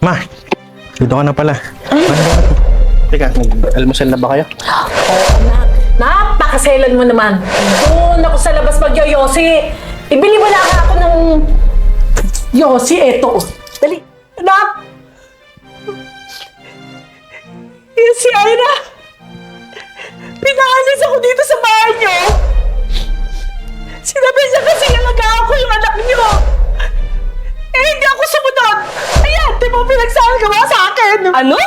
Ma, dito ka na pala. Ano ba? Teka, nag-almusal na ba kayo? Napakaselan mo naman. Doon ako sa labas magyoyosi. Ibili mo lang ako ng yosi. Eto. Dali. Anak! Yan si Ira. Mo pinagsabi ka ba sa akin? Ano?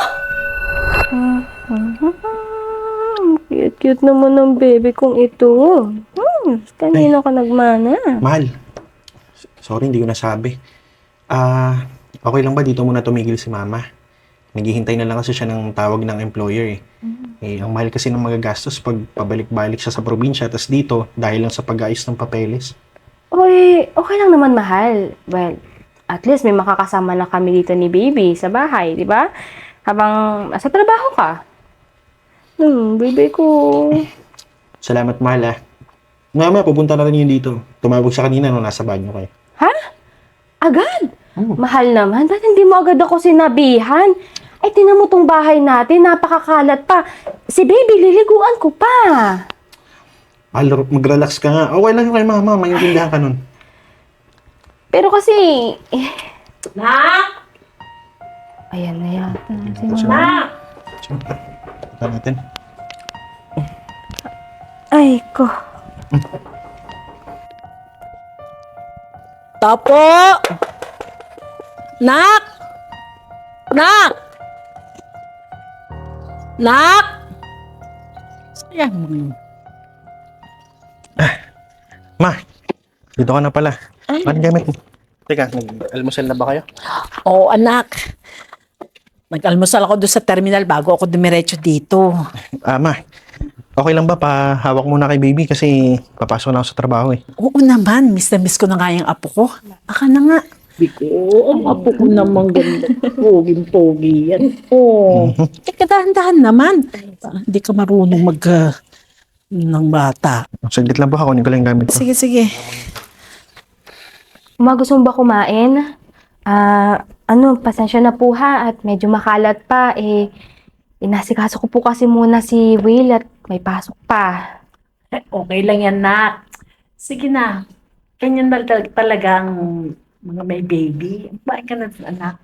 Cute-cute naman ng baby kong ito. Hmm, kanino ka nagmana? Mahal. S- Sorry, hindi ko nasabi. Ah, okay lang ba dito muna tumigil si mama? Naghihintay na lang kasi siya ng tawag ng employer eh. Eh, ang mahal kasi ng mga gastos pag pabalik-balik siya sa probinsya, tapos dito, dahil lang sa pag-ayos ng papeles. Oy, okay lang naman mahal. Well, at least may makakasama na kami dito ni baby sa bahay, di ba? Habang sa trabaho ka. Hmm, baby ko. Salamat, mahal ah. Mama, pupunta na rin yun dito. Tumawag siya kanina nung nasa banyo kayo. Ha? Agad? Oo. Mahal naman. Ba't hindi mo agad ako sinabihan? Ay, tinan mo tong bahay natin. Napakakalat pa. Si baby, liliguan ko pa. Mahal, mag-relax ka nga. Okay lang yun kay mama, maintindihan ka nun. Pero kasi... Eh, Nak! ayan na yata. Si. Nak! Punta natin. Ay, ko. Tapo! Nak! Nak! Nak! Sayang mo yun. Ma, dito ka na pala. Ano gamit mo? Teka, nag-almusal na ba kayo? Oo, anak. Nag-almusal ako doon sa terminal bago ako dumiretso dito. Ah, ma, okay lang ba pa hawak muna kay baby kasi papasok na ako sa trabaho eh. Oo naman, miss na miss ko na nga yung apo ko. Aka na nga. Biko, ang apo ko naman ganda. Poging-pogi yan. Oo. Teka, dahan-dahan naman. Ah, Hindi ka marunong mag... ah, ng bata. Saglit lang po ako, ko lang yung gamit ko. Sige, sige. Ma, gusto mo ba kumain? Ah, ano, pasensya na po ha at medyo makalat pa. Eh, inasikaso ko po kasi muna si Will at may pasok pa. Okay lang yan, nak. Sige na. Ganyan na tal- talagang mga may baby. Bain ka na, anak.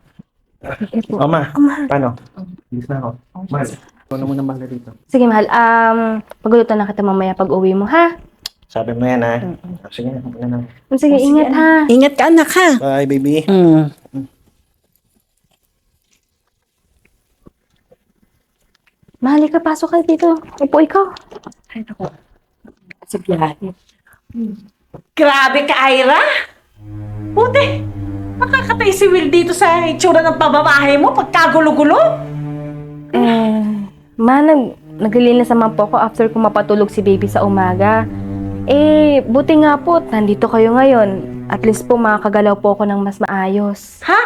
Oh, ma, Ama. paano? Bilis na ako. Mahal, ikaw na muna mahal dito. Sige, mahal. Um, pagulutan na kita mamaya pag uwi mo, ha? Sabi mo yan, ha? Sige na, na na. Sige, Oh, sige, ingat, ha? Ingat ka, anak, ha? Bye, baby. Mm. Mahal, ka, pasok ka dito. Upo ikaw. Ay, naku. Sa biyahe. Grabe ka, Ira! Buti! Makakatay si Will dito sa itsura ng pababahe mo pagkagulo-gulo. Eh, ma, nag, naglilinis naman po ako after ko mapatulog si baby sa umaga. Eh, buti nga po, nandito kayo ngayon. At least po makakagalaw po ako ng mas maayos. Ha?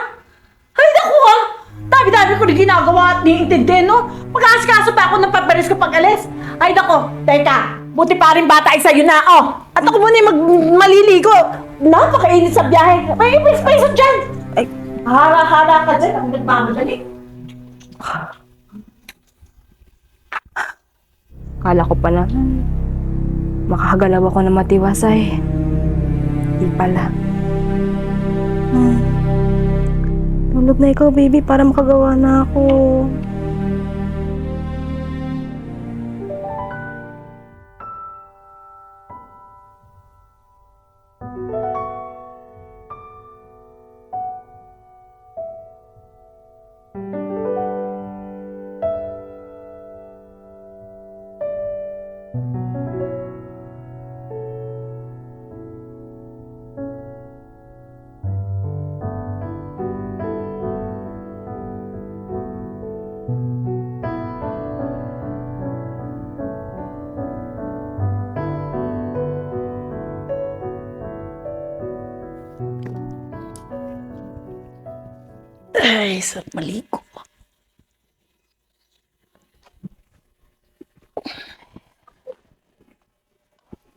Ay, naku ah! Dami-dami ko na ginagawa at niintindi, no? Mag-aasikaso pa ako ng papeles ko pag-alis. Ay, nako, teka. Buti pa rin bata ay sa'yo na, oh. At ako muna yung mag maliligo. Napakainit sa biyahe. May ipis-pisa dyan. Ay, hara-hara ka dyan. Ang nagmamadali. Kala ko pa na, makakagalaw ako ng matiwasay. Di pala. Hmm. Tulog na ikaw, baby, para makagawa na ako. Ay, sarap maligo.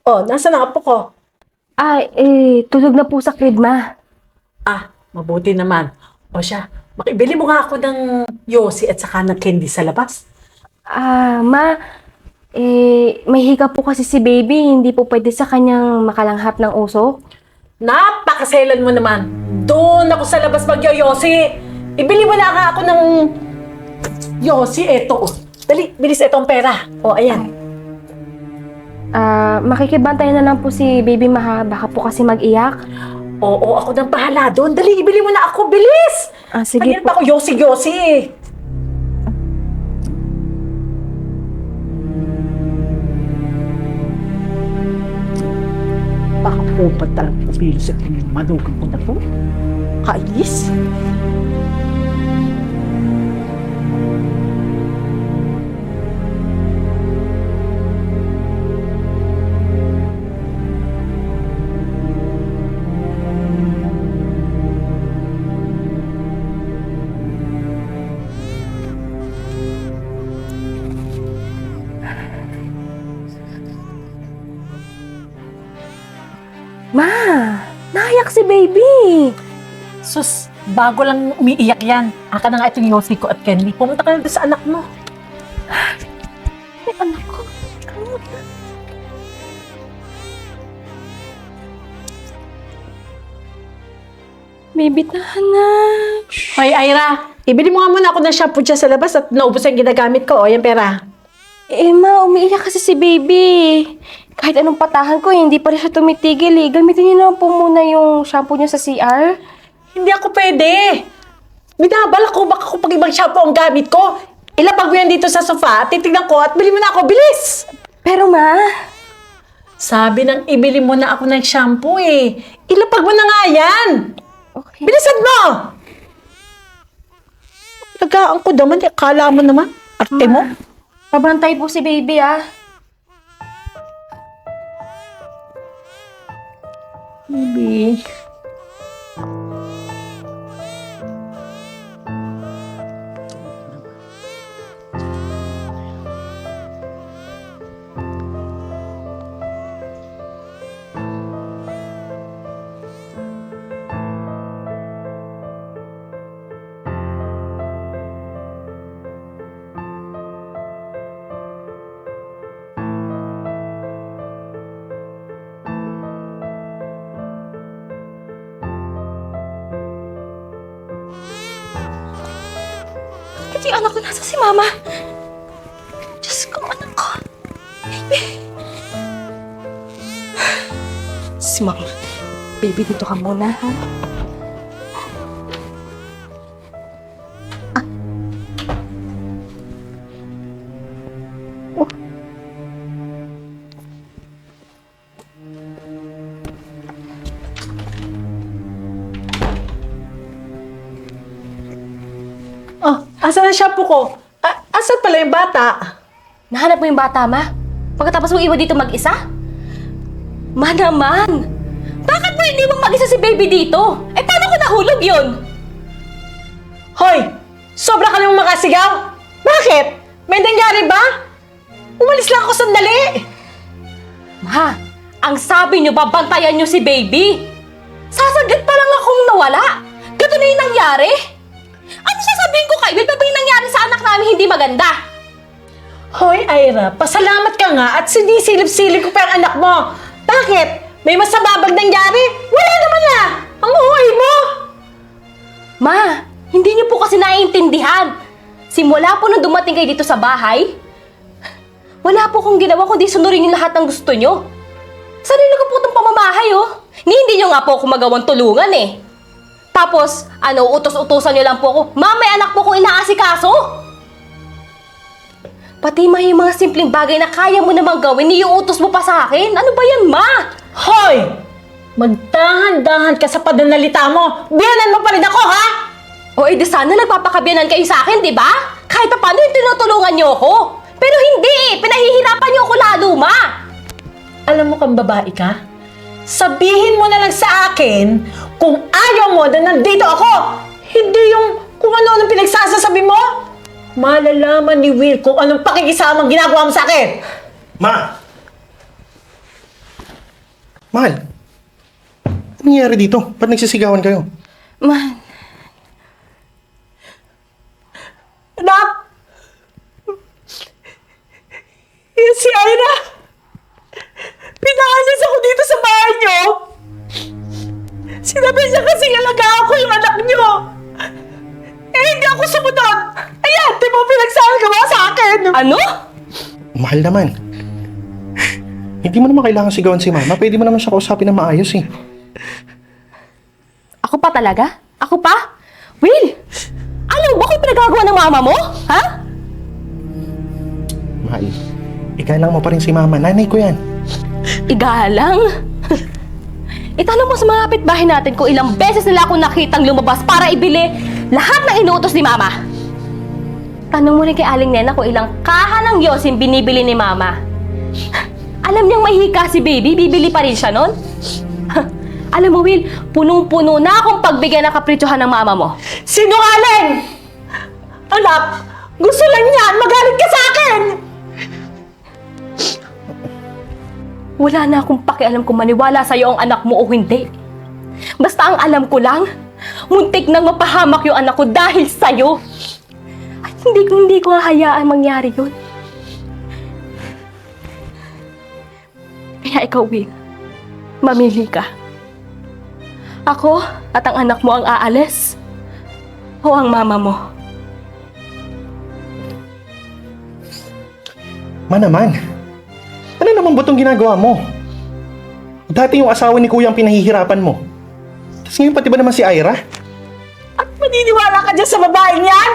Oh, nasa na apo ko? Ay, eh, tulog na po sa crib, ma. Ah, mabuti naman. O siya, Makibili mo nga ako ng yosi at saka ng candy sa labas. Ah, ma, eh, may hika po kasi si baby, hindi po pwede sa kanyang makalanghap ng usok. Napakaselan mo naman. Doon ako sa labas magyo-yosi. Ibili mo na nga ako ng yosi. Eto. oh. Dali, bilis itong pera. O, ayan. Ah, makikibantay na lang po si baby ma, ha? baka po kasi mag-iyak. Oo, ako nang bahala doon. Dali, ibili mo na ako. Bilis! Ah, sige Kanina po. pa ako yosi-yosi eh. Baka upat talaga ang pilo sa kanyang manugang ko na to. Kainis. Nayak si baby. Sus, bago lang umiiyak yan. Aka na nga itong yosi ko at Kenny. Pumunta ka na doon sa anak mo. Ay, anak ko. Baby, tahan na. Hoy, Ira, ibili mo nga muna ako ng shampoo dyan sa labas at naubos ang ginagamit ko. O, yung pera. Eh, ma, umiiyak kasi si baby. Kahit anong patahan ko, hindi pa rin siya tumitigil eh. Gamitin niyo naman po muna yung shampoo niyo sa CR. Hindi ako pwede. Binabalak ko baka kung pag ibang shampoo ang gamit ko. Ilapag mo yan dito sa sofa, titignan ko at bili mo na ako. Bilis! Pero ma, Sabi ng ibili mo na ako ng shampoo eh. Ilapag mo na nga yan. okay. Bilisan mo! Lagaan ko naman. eh. Akala mo naman. Arte mo. Pabantay po si baby ah. Baby. Kasi anak ko nasa si mama. Diyos ko, anak ko. Baby. Si mama. Baby, dito ka muna, ha? Shampoo ko? A- asan pala yung bata? Nahanap mo yung bata, ma? Pagkatapos mo iwan dito mag-isa? Ma naman! Bakit mo hindi mo mag-isa si baby dito? Eh, paano ko nahulog yun? Hoy! Sobra ka namang makasigaw! Bakit? May nangyari ba? Umalis lang ako sandali! Ma, ang sabi niyo, babantayan niyo si baby. Sasaglit pa lang akong nawala. Ganito na yung nangyari. Ano sasabihin ko kay Will? Paano yung nangyari sa anak namin hindi maganda? Hoy, Ira, pasalamat ka nga at sinisilip-silip ko pa ang anak mo. Bakit? May masama bang nangyari? Wala naman na! Ang uhoy mo! Ma, hindi niyo po kasi naiintindihan. Simula po nung dumating kayo dito sa bahay, wala po kong ginawa kundi sunurin yung lahat ng gusto niyo. Sarili ko po itong pamamahay, oh. Ni hindi niyo nga po ako magawang tulungan, eh. Tapos, ano, utos-utosan niyo lang po ako. Ma, may anak po kong inaasikaso. Pati ma, yung mga simpleng bagay na kaya mo namang gawin, niuutos mo pa sa akin. Ano ba yan, ma? Hoy! Magdahan-dahan ka sa pananalita mo. Biyanan mo pa rin ako, ha? O edi sana nagpapakabiyanan kayo sa akin, di ba? Kahit pa paano yung tinutulungan niyo ako. Pero hindi eh, pinahihirapan niyo ako lalo, ma. Alam mo kang babae ka? sabihin mo na lang sa akin kung ayaw mo na nandito ako. Hindi yung kung ano-anong pinagsasasabi mo. Malalaman ni Will kung anong pakikisamang ginagawa mo sa akin. Ma! Mahal! Ano nangyayari dito? Ba't nagsisigawan kayo? Man, Anak! Yan si Aina! Pinaalis ako dito sa bahay niyo! Sinabi niya kasi alagaan ko yung anak niyo! Eh, hindi ako sumunod! Ayan, di mo pinagsasagawa sa akin! Ano? Mahal naman. Hindi mo naman kailangan sigawan si mama. Pwede mo naman siya kausapin na maayos eh. Ako pa talaga? Ako pa? Will! Alam mo ba kung pinagagawa ng mama mo? Ha? Mahal, ikailang mo pa rin si mama. Nanay ko yan. Igalang? Itanong mo sa mga kapitbahay natin kung ilang beses nila ako nakitang lumabas para ibili lahat ng inuutos ni Mama. Tanong mo rin kay Aling Nena kung ilang kaha ng yosin binibili ni Mama. Alam niyang mahika si baby, bibili pa rin siya nun? Alam mo, Will, punong-puno na akong pagbigyan ng kapritsyohan ng mama mo. Sinungaling! Anak, gusto lang niyan, magalit ka sa akin! Wala na akong pakialam kung maniwala sa'yo ang anak mo o hindi. Basta ang alam ko lang, muntik nang mapahamak yung anak ko dahil sa'yo. At hindi ko hindi ko hahayaan mangyari yun. Kaya ikaw, Will, mamili ka. Ako at ang anak mo ang aalis o ang mama mo. Ma naman. Ano naman ba itong ginagawa mo? Dati yung asawa ni kuya ang pinahihirapan mo. Tapos ngayon pati ba naman si Ira? At maniniwala ka dyan sa babaeng yan?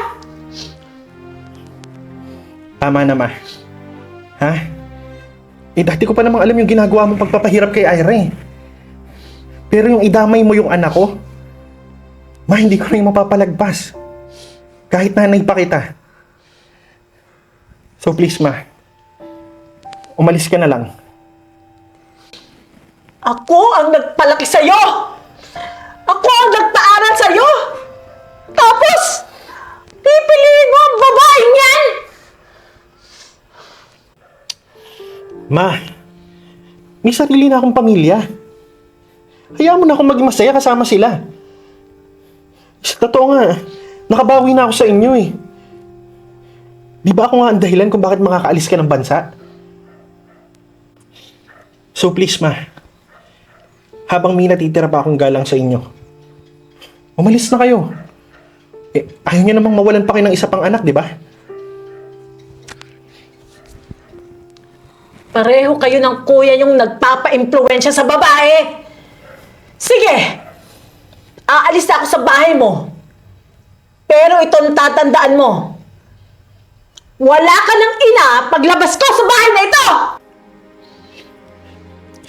Tama na, ma. Ha? Eh, dati ko pa namang alam yung ginagawa mong pagpapahirap kay Ira eh. Pero yung idamay mo yung anak ko, ma, hindi ko rin mapapalagpas. Kahit nanay pa kita. So please, ma. Umalis ka na lang. Ako ang nagpalaki sa'yo! Ako ang nagpaaral sa'yo! Tapos, pipiliin mo ang babaeng yan! Ma, may sarili na akong pamilya. Hayaan mo na akong maging masaya kasama sila. Sa totoo nga, nakabawi na ako sa inyo eh. Di ba ako nga ang dahilan kung bakit makakaalis ka ng bansa? So please ma, habang may natitira pa akong galang sa inyo, umalis na kayo. Eh, ayaw niyo namang mawalan pa kayo ng isa pang anak, di ba? Pareho kayo ng kuya yung nagpapa-impluensya sa babae. Sige, aalis na ako sa bahay mo. Pero itong tatandaan mo. Wala ka ng ina paglabas ko sa bahay na ito!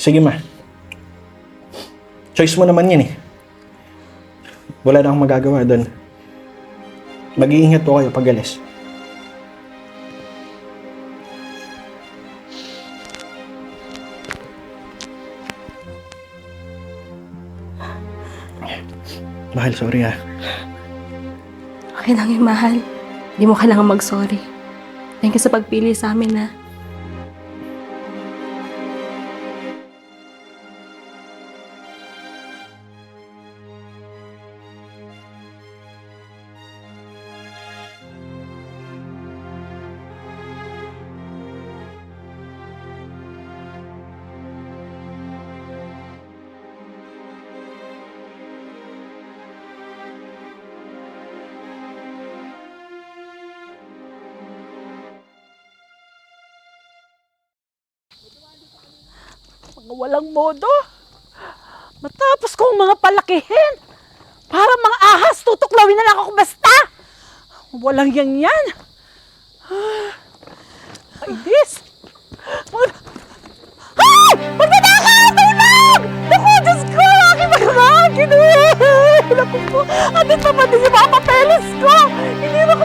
Sige ma. Choice mo naman yan eh. Wala na akong magagawa doon. Mag-iingat po kayo pag alis. Mahal, sorry ah. Okay lang yun, mahal. Hindi mo kailangan mag-sorry. Thank you sa pagpili sa amin, na. Mga walang modo. Matapos kong mga palakihin. Para mga ahas, tutuklawin na lang ako basta. Walang yan yan. Ay, this. Mag... Ay! Magnanakaw! Tulog! Naku, Diyos ko! Aking magkakakin! Naku po! Atin pa pati yung mga papeles ko! Hindi na ako